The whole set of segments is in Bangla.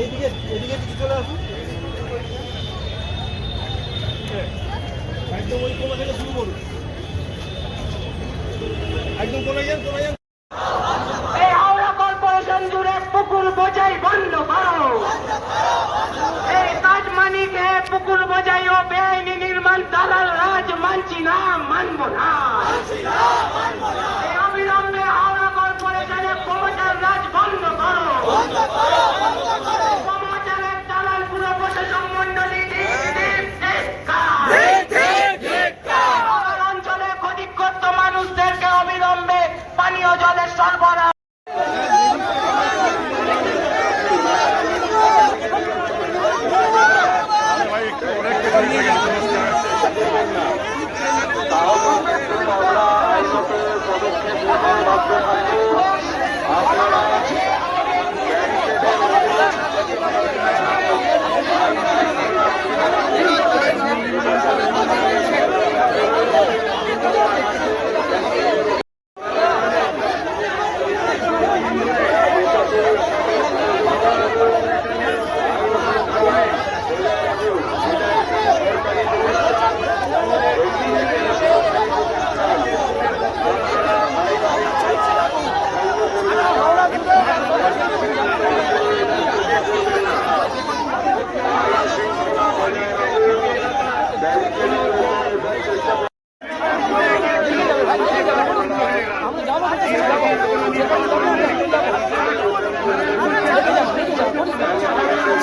এইদিকে এদিকে দিকে চলে আসুন। একদম ওই কোমা থেকে শুরু করুন। একদম কোনায় যান কোনায় যান। সরবরাহ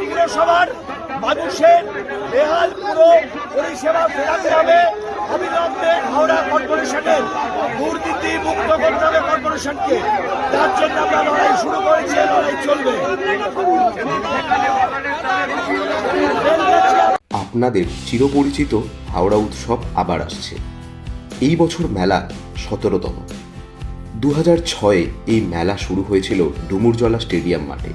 বিধানসভার মানুষের বেহাল পুরো পরিষেবা ফেরাতে হবে। অবিলম্বে হাওড়া কর্পোরেশনের দুর্নীতি মুক্ত করতে হবে কর্পোরেশনকে। তার জন্য আমরা লড়াই শুরু করেছি লড়াই চলবে। আপনাদের চিরপরিচিত হাওড়া উৎসব আবার আসছে। এই বছর মেলা সতেরোতম। দু হাজার ছয়ে এই মেলা শুরু হয়েছিল ডুমুরজলা স্টেডিয়াম মাঠে।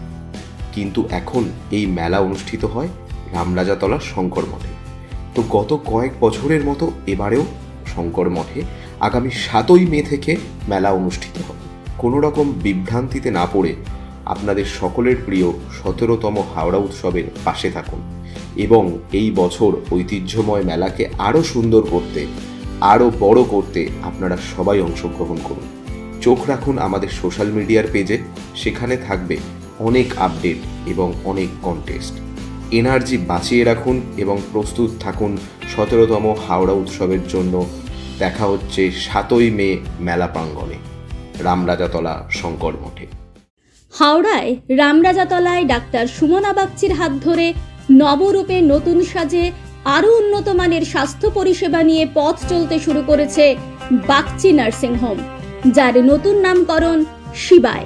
কিন্তু এখন এই মেলা অনুষ্ঠিত হয় রামরাজাতলা শঙ্কর মঠে। তো গত কয়েক বছরের মতো এবারেও শঙ্কর মঠে আগামী সাতই মে থেকে মেলা অনুষ্ঠিত হবে। কোনো রকম বিভ্রান্তিতে না পড়ে আপনাদের সকলের প্রিয় সতেরোতম হাওড়া উৎসবের পাশে থাকুন এবং এই বছর ঐতিহ্যময় মেলাকে আরও সুন্দর করতে, আরও বড় করতে আপনারা সবাই অংশগ্রহণ করুন। চোখ রাখুন আমাদের সোশ্যাল মিডিয়ার পেজে, সেখানে থাকবে অনেক আপডেট এবং অনেক কন্টেস্ট এনার্জি বাঁচিয়ে রাখুন এবং প্রস্তুত থাকুন সতেরোতম হাওড়া উৎসবের জন্য। দেখা হচ্ছে সাতই মে মেলা প্রাঙ্গণে। রামরাজাতলা শঙ্কর মঠে। হাওড়ায় রামরাজাতলায় ডাক্তার সুমনা বাগচির হাত ধরে নবরূপে নতুন সাজে আরও উন্নত মানের স্বাস্থ্য পরিষেবা নিয়ে পথ চলতে শুরু করেছে বাগচি নার্সিং হোম, যার নতুন নামকরণ শিবায়।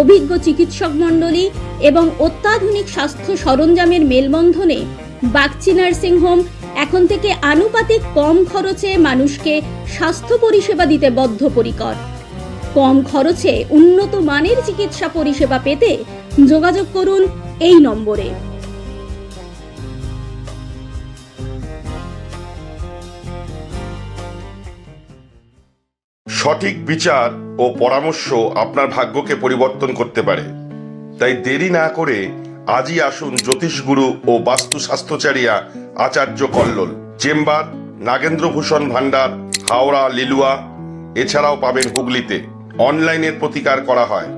অভিজ্ঞ চিকিৎসক মণ্ডলী এবং অত্যাধুনিক স্বাস্থ্য সরঞ্জামের মেলবন্ধনে বাগচি নার্সিং হোম এখন থেকে আনুপাতিক কম খরচে মানুষকে স্বাস্থ্য পরিষেবা দিতে বদ্ধপরিকর। কম খরচে উন্নত মানের চিকিৎসা পরিষেবা পেতে যোগাযোগ করুন এই নম্বরে। সঠিক বিচার ও পরামর্শ আপনার ভাগ্যকে পরিবর্তন করতে পারে। তাই দেরি না করে আজই আসুন জ্যোতিষগুরু ও বাস্তু স্বাস্থ্যচারিয়া আচার্য কল্লোল, চেম্বার, নাগেন্দ্রভূষণ ভান্ডার হাওড়া, লিলুয়া। এছাড়াও পাবেন হুগলিতে। অনলাইনের প্রতিকার করা হয়।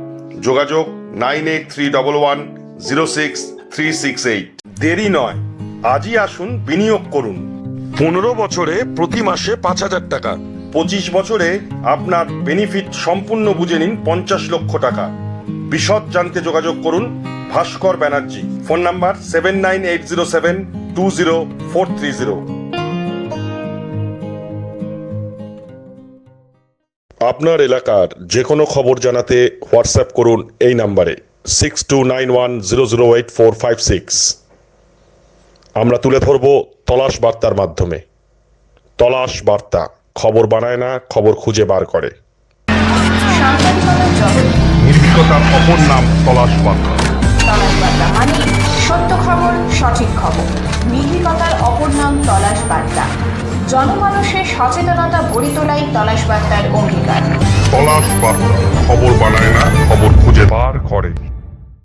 যোগাযোগ nine eight three double one zero six three six eight. দেরি নয়, আজই আসুন বিনিয়োগ করুন। পনেরো বছরে প্রতি মাসে পাঁচ হাজার টাকা। পঁচিশ বছরে আপনার বেনিফিট সম্পূর্ণ বুঝে নিন পঞ্চাশ লক্ষ টাকা। বিশদ জানতে যোগাযোগ করুন Bhaskar Banerjee. Phone number seven nine eight zero seven two zero four three zero. আপনার এলাকার যে কোনো খবর জানাতে হোয়াটসঅ্যাপ করুন এই নাম্বারে six two nine one zero zero eight four five six. আমরা তুলে ধরব তলাশ বার্তার মাধ্যমে। তলাশ বার্তা। খবর বানায় না খবর খুঁজে বার করে। নির্ভীকতার অপর নাম তলাশ বার্তা মানে সত্য খবর সঠিক খবর। নির্ভীকতার অপর নাম তলাশ বার্তা জনমানুষের সচেতনতা গড়ে তোলাই তলাশ বার্তার অঙ্গীকার। তলাশ বার্তা খবর বানায় না খবর খুঁজে বার করে।